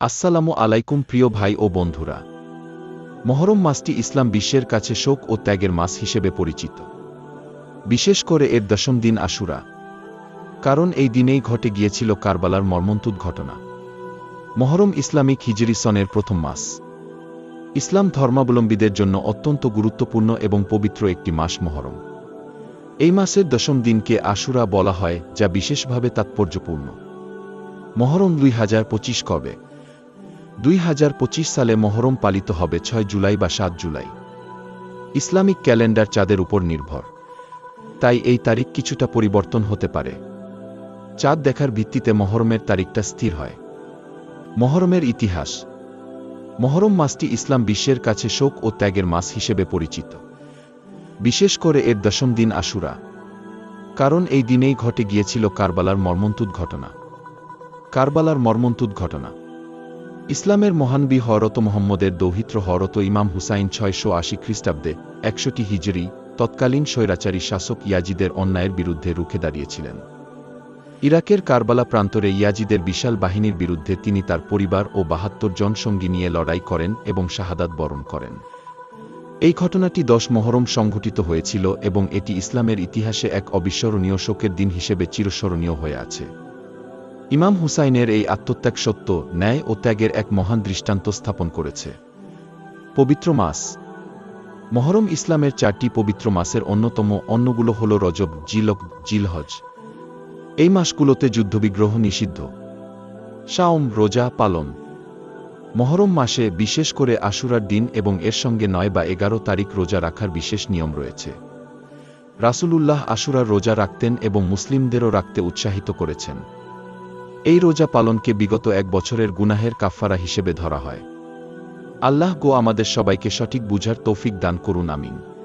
আসসালামু আলাইকুম প্রিয় ভাই ও বন্ধুরা। মহরম মাসটি ইসলাম বিশ্বের কাছে শোক ও ত্যাগের মাস হিসেবে পরিচিত। বিশেষ করে এর দশম দিন আশুরা। কারণ এই দিনেই ঘটে গিয়েছিল কারবালার মর্মন্তুদ ঘটনা। মহরম ইসলামিক হিজরি সনের প্রথম মাস। ইসলাম ধর্মাবলম্বীদের জন্য অত্যন্ত গুরুত্বপূর্ণ এবং পবিত্র একটি মাস মহরম। এই মাসের দশম দিনকে আশুরা বলা হয়, যা বিশেষভাবে তাৎপর্যপূর্ণ। মহরম দুই হাজার পঁচিশ কবে? দুই হাজার পঁচিশ সালে মহরম পালিত হবে ছয় জুলাই বা সাত জুলাই। ইসলামিক ক্যালেন্ডার চাঁদের উপর নির্ভর। তাই এই তারিখ কিছুটা পরিবর্তন হতে পারে। চাঁদ দেখার ভিত্তিতে মহরমের তারিখটা স্থির হয়। মহরমের ইতিহাস। মহরম মাসটি ইসলাম বিশ্বের কাছে শোক ও ত্যাগের মাস হিসেবে পরিচিত। বিশেষ করে এর দশম দিন আশুরা। কারণ এই দিনেই ঘটে গিয়েছিল কারবালার মর্মন্তুদ ঘটনা। কারবালার মর্মন্তুদ ঘটনা। ইসলামের মহানবী হরত মোহাম্মদের দৌহিত্র হরত ইমাম হুসাইন ছয়শো আশি খ্রিস্টাব্দে একশোটি হিজরি, তৎকালীন স্বৈরাচারী শাসক ইয়াজিদের অন্যায়ের বিরুদ্ধে রুখে দাঁড়িয়েছিলেন। ইরাকের কারবালা প্রান্তরে ইয়াজিদের বিশাল বাহিনীর বিরুদ্ধে তিনি তার পরিবার ও বাহাত্তর জন সঙ্গী নিয়ে লড়াই করেন এবং শাহাদাত বরণ করেন। এই ঘটনাটি দশ মহরম সংঘটিত হয়েছিল এবং এটি ইসলামের ইতিহাসে এক অবিস্মরণীয় শোকের দিন হিসেবে চিরস্মরণীয় হয়ে আছে। ইমাম হুসাইনের এই আত্মত্যাগ সত্য, ন্যায় ও ত্যাগের এক মহান দৃষ্টান্ত স্থাপন করেছে। পবিত্র মাস। মহরম ইসলামের চারটি পবিত্র মাসের অন্যতম অন্যগুলো হল রজব, জিলক, জিলহজ। এই মাসগুলোতে যুদ্ধবিগ্রহ নিষিদ্ধ। শাওম, রোজা পালন। মহরম মাসে বিশেষ করে আশুরার দিন এবং এর সঙ্গে নয় বা এগারো তারিখ রোজা রাখার বিশেষ নিয়ম রয়েছে। রাসূলুল্লাহ আশুরার রোজা রাখতেন এবং মুসলিমদেরও রাখতে উৎসাহিত করেছেন। এই রোজা পালনকে বিগত এক বছরের গুনাহের কাফফারা হিসেবে ধরা হয়। আল্লাহ গো আমাদের সবাইকে সঠিক বুঝার তৌফিক দান করুন, আমিন।